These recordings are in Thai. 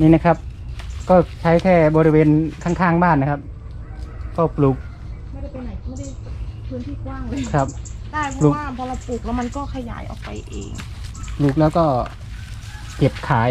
นี่นะครับ ก็ใช้แค่บริเวณข้างๆบ้านนะครับ ก็ปลูกไม่ได้ไปไหนไม่ได้พื้นที่กว้างเลยครับ ได้เพปลูกราะว่าพอเราปลูกแล้วมันก็ขยายออกไปเองปลูกแล้วก็เก็บขาย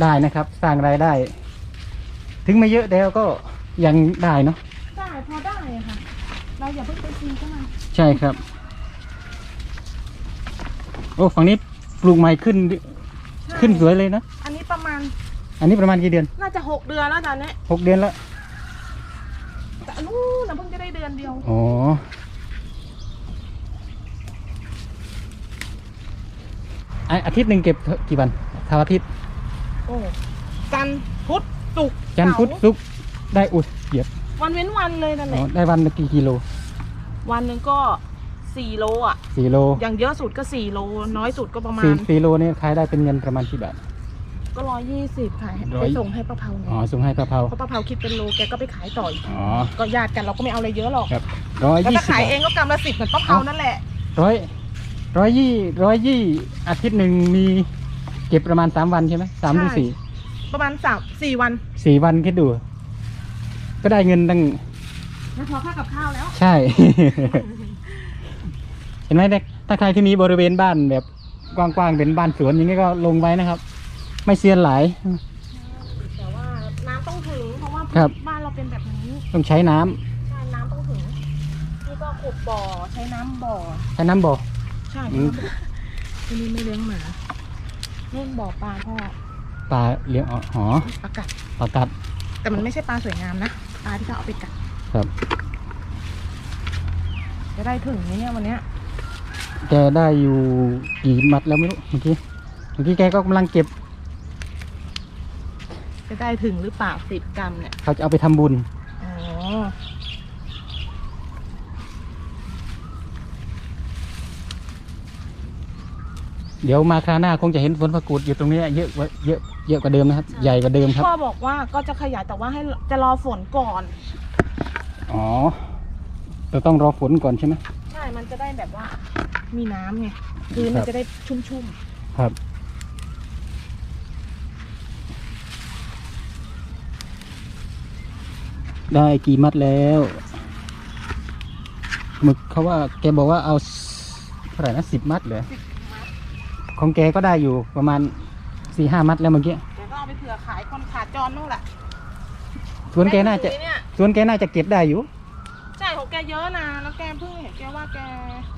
ได้นะครับ สร้างรายได้ ถึงไม่เยอะแต่ก็ยังได้เนาะได้พอได้อะค่ะ เราอย่าเพิ่งไปซีก็มันใช่ครับ โอ้ฝั่งนี้ปลูกใหม่ขึ้น ขึ้นสวยเลยนะอันนี้ ประมาณ อันนี้ประมาณกี่เดือนน่าจะหกเดือนแล้วตอนนี้หกเดือนแล้วแต่นู้นนะเพิ่งจะได้เดือนเดียวอ๋ออะอาทิตย์หนึ่งเก็บกี่วันเสาร์อาทิตย์โอ้จันทร์พุธศุกร์จันทร์พุธเสาศุกร์ได้อุ้ยเหยียบวันเว้นวันเลยนั่นแหอ๋อละได้วันละกี่กิโล วันหนึ่งก็สี่โลอะสี่โล อย่างเยอะสุดก็สี่โล น้อยสุดก็ประมาสี่ณสี่โลนี่ขายได้เป็นเงินประมาณกี่บาท ก็ร้อยยี่สิบขายร้อไปยส่งให้ป้าเผาไงอ๋อส่งให้ป้าเผาเพราะป้าเผาคิดเป็นโลแกก็ไปขายต่ออีกอ๋อก็ญาติกันเราก็ไม่เอาอะไรเยอะหรอกครับร้อยแล้วยี่ถ้าสิบขายบาเอทงก็กำละสิบเหมือนป้าเผานั่นแหละร้อยร้อยยี่ร้อยยี่อาทิตย์หนึ่งมีเก็บประมาณสามวันใช่ไหมสามหรือใช่สี่ประมาณสามสี่วันสี่วันคิดดู ก็ได้เงินตั้ง แล้วพอค่ากับข้าวแล้ว ใช่ เห็นไหมเด็กถ้าใครที่มีบริเวณบ้านแบบกว้างๆเป็นบ้านสวนอย่างนี้ก็ลงไว้นะครับ ไม่เสียนหลาย แต่ว่าน้ำต้องถึงเพราะว่าครับ บ้านเราเป็นแบบนี้ต้องใช้น้ำใช่น้ำต้องถึงนี่ก็ขุดบ่อใช้น้ำบ่อ ใช้น้ำบ่อ ใช่อืม ที่นี่ไม่เลี้ยงหมานู่นบ่อปลาพ่อปลาเลี้ยงอ๋อหอปลากัด ปลากัด แต่มันไม่ใช่ปลาสวยงามนะ ปลาที่เขาเอาไปกัดครับ จะได้ถึงไหมเนี่ยวันเนี้ยแกได้อยู่กี่มัดแล้วไม่รู้เมื่อกี้เมื่อกี้แกก็กำลังเก็บ จะได้ถึงหรือเปล่าสิบกรัมเนี่ย เขาจะเอาไปทำบุญ อ๋อ เดี๋ยวมาคราวหน้าคงจะเห็นสวนผักกูดอยู่ตรงนี้เยอะกว่าเยอะเยอะกว่าเดิมนะครับใหญ่กว่าเดิมครับ พ่อบอกว่าก็จะขยายแต่ว่าให้จะรอฝนก่อน อ๋อเราต้องรอฝนก่อนใช่ไหม ใช่ มันจะได้แบบว่า มีน้ำไงพื้นมันจะได้ชุ่มครับ ได้กี่มัดแล้วหมึกเขาว่าแกบอกว่าเอาเท่าไหร่นะสิบมัดเหรอของแกก็ได้อยู่ประมาณสี่ห้ามัดแล้วเมื่อกี้ๆเดี๋ยวก็เอาไปเผื่อขายคนขาจรนู่นแหละสวนแกน่าจะได้ถึงไหมเนี่ยสวนแกน่าจะเก็บได้อยู่ใช่ของแกเยอะนะแล้วแกเพิ่งเห็นแกว่าแก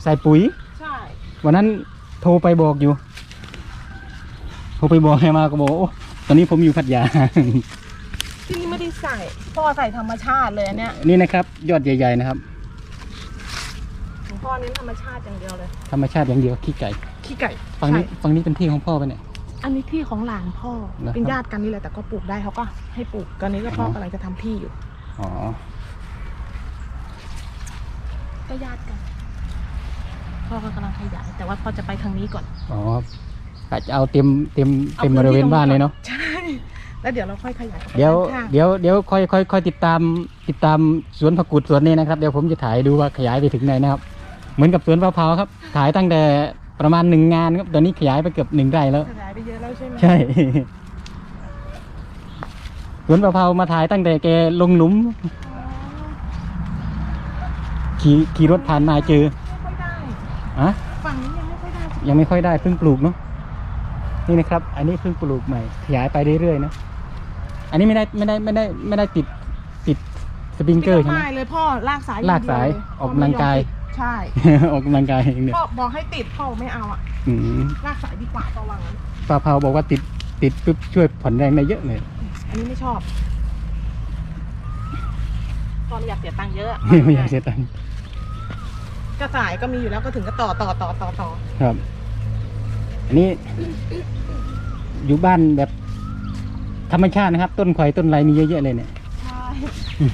ใส่ปุ๋ยใช่วันนั้นโทรไปบอกอยู่โทรไปบอกให้มาก็บอกโอ้ตอนนี้ผมอยู่พัทยาที่นี่ ไม่ได้ใส่พ่อใส่ธรรมชาติเลยอันเนี้ยนี่นะครับยอดใหญ่ๆนะครับ ของพ่อเน้นธรรมชาติอย่างเดียวเลย ธรรมชาติอย่างเดียวขี้ไก่ขี้ไก่ฝั่งนี้ใช่ฝั่งนี้เป็นที่ของพ่อไปะเนี่ย อันนี้ที่ของหลานพ่อเหรอครับ เป็นญาติกันนี่แหละแต่ก็ปลูกได้เขาก็ให้ปลูกตอนนี้ก็พ่ออ๋อกำลังจะทำที่อยู่ อ๋อก็ญาติกัน พ่อก็กำลังขยาย แต่ว่าพ่อจะไปทางนี้ก่อน อ๋ออาจจะเอาเต็มเต็มเต็มบริเวณบ้านเลยเนาะใช่ แล้วเดี๋ยวเราค่อยขยายออกไปเดี๋ยวข้างๆเดี๋ยวเดี๋ยวค่อยค่อยค่อยติดตามติดตามสวนผักกูดสวนนี้นะครับเดี๋ยวผมจะถ่ายดูว่าขยายไปถึงไหนนะครับ เหมือนกับสวนมะพร้าวครับถ่ายตั้งแต่ประมาณหนึ่งงานครับตอนนี้ขยายไปเกือบหนึ่งไร่แล้ว ขยายไปเยอะแล้วใช่ไหมใช่ สวนมะพร้าวมาถ่ายตั้งแต่แกลงหลุมอ๋อขี่ขี่รถผ่านมาเจอไม่ค่อยได้ อะฝั่งนี้ยังไม่ค่อยได้ยังไม่ค่อยได้เพิ่งปลูกเนาะนี่นะครับ อันนี้เพิ่งปลูกใหม่ ขยายไปเรื่อยๆนะ อันนี้ไม่ได้ไม่ได้ไม่ได้ไม่ได้ติดติดสปริงเกอร์ใช่ไหม ไม่เลยพ่อลากสายลากสายงเดีวเลออกกำลังกายใช่ออกกำลังกายเองเนี่ยพ่อบอกให้ติดพ่อไม่เอาอะอืมลากสายดีกว่าระวังนั้นป้าเผาบอกว่าติดติดปุ๊บช่วยผ่อนแรงได้เยอะเลย อันนี้ไม่ชอบตอนอยากเสียตังค์เยอะไม่อยากเสียตังค์กระสายก็มีอยู่แล้วก็ถึงก็ต่อต่อต่อต่อต่อครับ อันนี้ อยู่บ้านแบบ ธรรมชาตินะครับ ต้นข่อยต้นไรมีเยอะๆเลยเนี่ย ใช่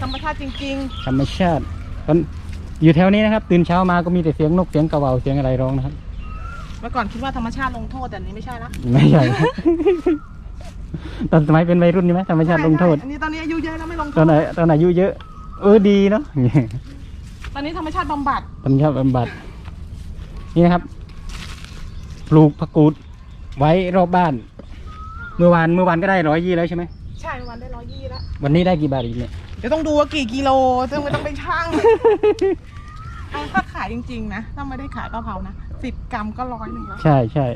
ธรรมชาติจริงธรรมชาติตอนอยู่แถวนี้นะครับ ตื่นเช้ามาก็มีแต่เสียงนกเสียงกระเหว่าเสียงอะไรร้องนะครับ ๆ เมื่อก่อนคิดว่าธรรมชาติลงโทษแต่อันนี้ไม่ใช่ละไม่ใช่ ตอนสมัยเป็นวัยรุ่นใช่ไหมธรรมชาติลงโทษ ใช่อันนี้ตอนนี้อายุเยอะแล้วไม่ลงโทตอนษไหนตอนอายุเยอะ เออดีเนาะ ตอนนี้ธรรมชาติบำบัดธรรมชาติบำบัดนี่นะครับ ปลูกผักกูดไว้รอบบ้าน เมื่อวานเมื่อวานก็ได้ร้อยยี่แล้วใช่ไหมใช่วันได้ร้อยยี่แล้ววันนี้ได้กี่บาทอีกเนี่ยเดี๋ยวต้องดูว่ากี่กิโลซึ่งไม่ต้องไปช่างเอาถ้าขายจริงๆนะถ้าไม่ได้ขายกะเพรานะสิบกรัมก็ร้อยหนึ่งแล้วใช่ใช่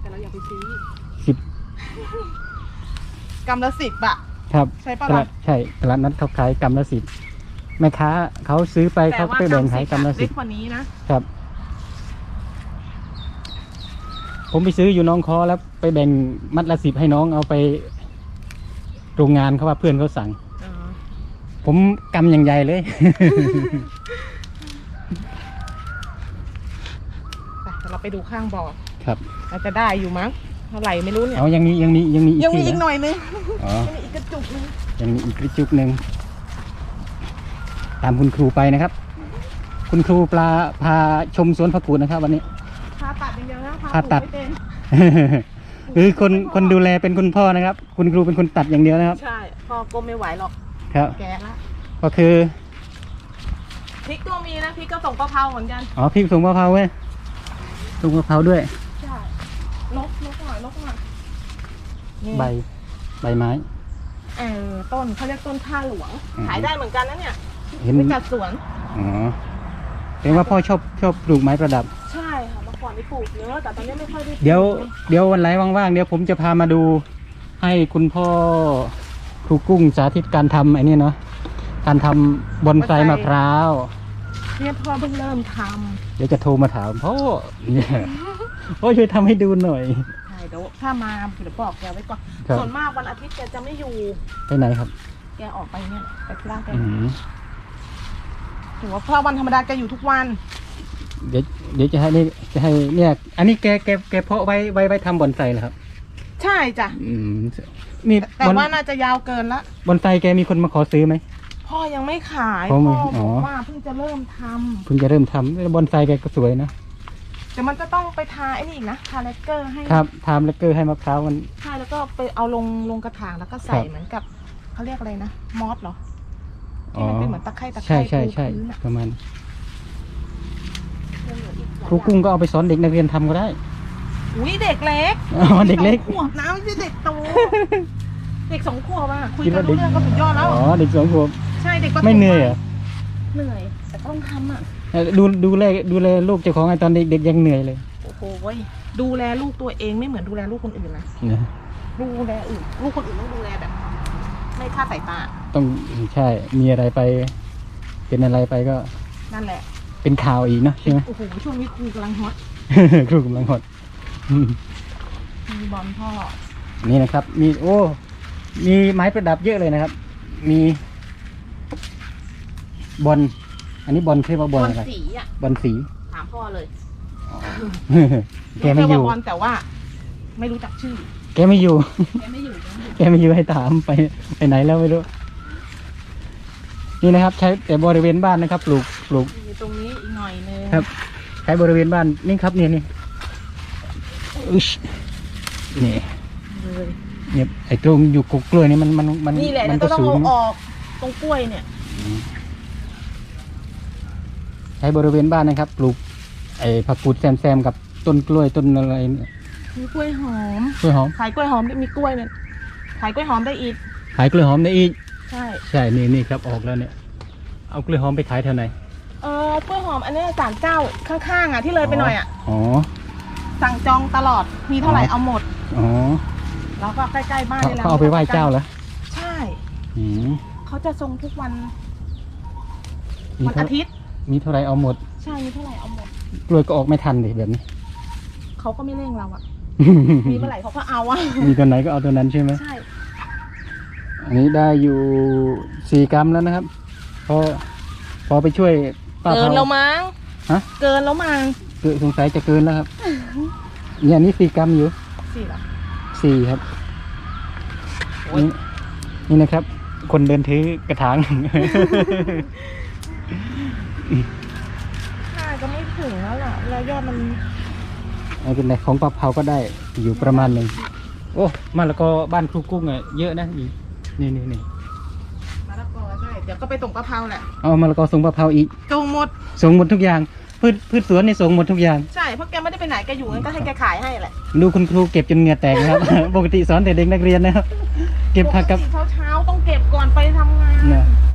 แต่เราอย่าไปซื้อสิบกรัมละสิบอะครับใช่ปะตลาล่ะดใช่ตลาดนัดเขาขายกรัมละสิบแม่ค้าเขาซื้อไปแต่เขาว่าไปแบ่งขายกรัมละเล็สิกบกว่านี้นะครับ ผมไปซื้ออยู่น้องคอแล้วไปแบ่งมัดละสิบให้น้องเอาไปโรงงานเขาว่าเพื่อนเขาสั่งผมกำอย่างใหญ่เลย ไปเดี๋ยวเราไปดูข้างบ่อครับ เราจะได้อยู่มั้งเท่าไหร่ไม่รู้เนี่ย เอายังมียังมียังมีอีกยังมีที่อีกนะหน่อยนึงอ๋อ ยังมีอีกกระจุกนึงยังมีอีกกระจุกหนึ่งตามคุณครูไปนะครับ คุณครูปลาพาชมสวนผักกูดนะครับ วันนี้พาตัด อย่างเดียวนะพาผ่าตัดปลูกไม่เป็นคือคนคนดูแลเป็นคุณพ่อนะครับ คุณครูเป็นคนตัดอย่างเดียวนะครับ ใช่พ่อก้มไม่ไหวหรอกครับ แกละก็คือพริกก็มีนะพริกก็ส่งกะเพราเหมือนกันอ๋อพริกส่งมะพร้าวเว้ยส่งมะพร้าวด้วย ใช่ลกลกหน่อยลกหน่อยนี่ใบใบไม้ เออต้นเขาเรียกต้นท่าหลวงอืม ขายได้เหมือนกันนะเนี่ยเห็นไปจัดสวนอ๋อเห็นว่าพ่อชอบชอบปลูกไม้ประดับ นนี่ปลูกเยอะแต่ตอนนี้ไม่ค่อยได้ปลูกเดี๋ยวเดี๋ยววันไหนว่างๆเดี๋ยวผมจะพามาดูให้คุณพ่อครูกุ้งสาธิตการทำไอ้นี่เนาะการทำบอนไซมะพร้าว เนี่ยพ่อเพิ่งเริ่มทเดี๋ยวจะโทรมาถามพ่อเนี่ยพ่อช่วยทำให้ดูหน่อยำใช่เดี๋ยวถ้ามาเดี๋ยวบอกแกไว้ก่อนครับ ส่วนมากวันอาทิตย์แกจะไม่อยู่ ไปไหนครับแกออกไปเนี่ยไปที่ร้านแกอืมถือว่าเพราะวันธรรมดาแกอยู่ทุกวัน เดี๋ยวเดี๋ยวจะให้นี่จะให้เนี่ย อันนี้แกแกแกเพาะไว้ไว้ไว้ทำบอนไซเหรอครับ ใช่จ้ะ อืมมีแต่บอนว่าน่าจะยาวเกินละ บอนไซแกมีคนมาขอซื้อไหม พ่อยังไม่ขายพ่พ่ออไม่บอ๋ออ กว่าเพิ่งจะเริ่มทำเพิ่งจะเริ่มทำแล้วบอนไซแกก็สวยนะแต่มันจะต้องไปทาไอ้นี่อีกนะทาเลกเกอร์ให้ครับทำเลกเกอร์ให้มะพร้าวมัน ใช่แล้วก็ไปเอาลงลงกระถางแล้วก็ใส่ครับ เหมือนกับเขาเรียกอะไรนะมอสเหรออ๋อที่มันเป็นเหมือนตะไคร่ตะไคใช่ร่ใช่ปูใช่พื้นอะประมาณ ยังเหลืออีกหลาย ค รูกุ้งก็เอาไปสอนเด็กนักเรียนทำก็ได้ อุ้ยเด็กเล็กอ๋อเด็กเล็ก สองขวบนะไม่ใช่เด็กโต เด็กสองขวบอะคุยคิดกันว่าเด็รู้กเรื่องก็สุดยอดแล้ว อ๋อเด็กสองขวบใช่เด็กประถไม่เหนื่อยเหรอเหนื่อย แต่ต้องทำอะเอ่อดูดูแลดูแลลูกเจ้าของไอ้ตอนเด็กเด็กยังเหนื่อยเลยโอ้โหเว้ยดูแลลูกตัวเองไม่เหมือนดูแลลูกคนอื่นนะนะดูแลอื่นลูกคนอื่นต้องดูแลแบบ ไม่คลาดสายตา ต้องใช่มีอะไรไป เป็นอะไรไปก็นั่นแหละ เป็นข่าวอีกเนอะใช่ไหม โอ้โหช่วงนี้ครูกำลังฮอตครูกำลังหดอืมมีบอลพ่อนี่นะครับ มีโอ้ มีไม้ประดับเยอะเลยนะครับ มีบอลอันนี้บอลเรียกว่าบบออลลอะไรสีอะบอลสี ถามพ่อเลยแกไม่อยู่ รู้แค่ว่าบอลแต่ว่า ไม่รู้จักชื่อแกไม่อยู่ แกไม่อยู่แกไม่อยู่แกไม่อยู่ให้ถามไปไปไหนแล้วไม่รู้ นี่นะครับ ใช้แต่บริเวณบ้านนะครับ ปลูกปลูกอยู่ตรงนี้อีกหน่อยนึงครับ ใช้บริเวณบ้านนี่ครับเนี่ยนี่อึชนี่เลยเนี่ยไอ้ตรงอยู่กกกล้วยนี่มันมันมันนี่แหละมัเดี๋ยวก็ก็ต้องสูง เอาออกตรงกล้วยเนี่ย ใช้บริเวณบ้านนะครับ ปลูกไอ้ผักกูดแซมแซมๆกับต้นกล้วยต้นอะไรเนี่ยมีกล้วยหอม กล้วยหอมขายกล้วยหอมได้มีกล้วยเนี่ยขายกล้วยหอมได้อีก ขายกล้วยหอมได้อีก ใช่ ใช่นี่นี่ครับออกแล้วเนี่ย เอากล้วยหอมไปขายแถวไหนเออกล้วยหอมอันเนี้ยสารเจ้าข้างๆอะที่เลยไปหน่อยอะ อ๋อ สั่งจองตลอดมีเท่าไหร่อ๋อเอาหมด อ๋อ แล้วก็ใกล้ๆบ้านเขานี่แหละเขาเอาไปไหว้เจ้าเหรอ ใช่อืมเขาจะทรงทุกวันมีวันเท่าอาทิตย์ มีเท่าไหรเอาหมด ใช่มีเท่าไหร่เอาหมด กล้วยก็ออกไม่ทันเลยแบบนี้ เขาก็ไม่เร่งเราอะ มีเมื่อไหร่เขาก็เอาอะ มีตัวไหนก็เอาตัวนั้นใช่ไหม ใช่ อันนี้ได้อยู่สี่กรัมแล้วนะครับ พอพอไปช่วยป้าเกินเผา แล้วมั้งฮะ เกินแล้วมั้งเกินสงสัยจะเกินแล้วครับ เนี่ยอันนี่สี่กรัมอยู่สี่เหรอ สี่ครับโอ๊ย นี่นี่นะครับ คนเดินถือกระถางใช่ก็ไม่ถึงแล้วล่ะ แล้วยอดมันไม่เป็นไรของปลาเผาก็ได้อยู่ประมาณหนึ่งโอ้มาแล้วก็บ้านครูกุ้งอะเยอะนะอีก นี่นี่นี่มะละกอใช่เดี๋ยวก็ไปส่งกะเพราแหละเอามาแล้วก็ส่งปลาเผาอีกจงหมดส่งหมดทุกอย่างผพืชพืชสวนนี่ส่งหมดทุกอย่าง ใช่เพราะแกไม่ได้ไปไหนแกอยู่งั้นก็ให้แกขายให้แหละดูคุณครูเก็บจนเหงื่อแตกนะครับ ปกติสอนแต่เด็กนักเรียนนะครับ เก็บผักกับ ปติเช้าๆต้องเก็บก่อนไปทำงานเนี่ย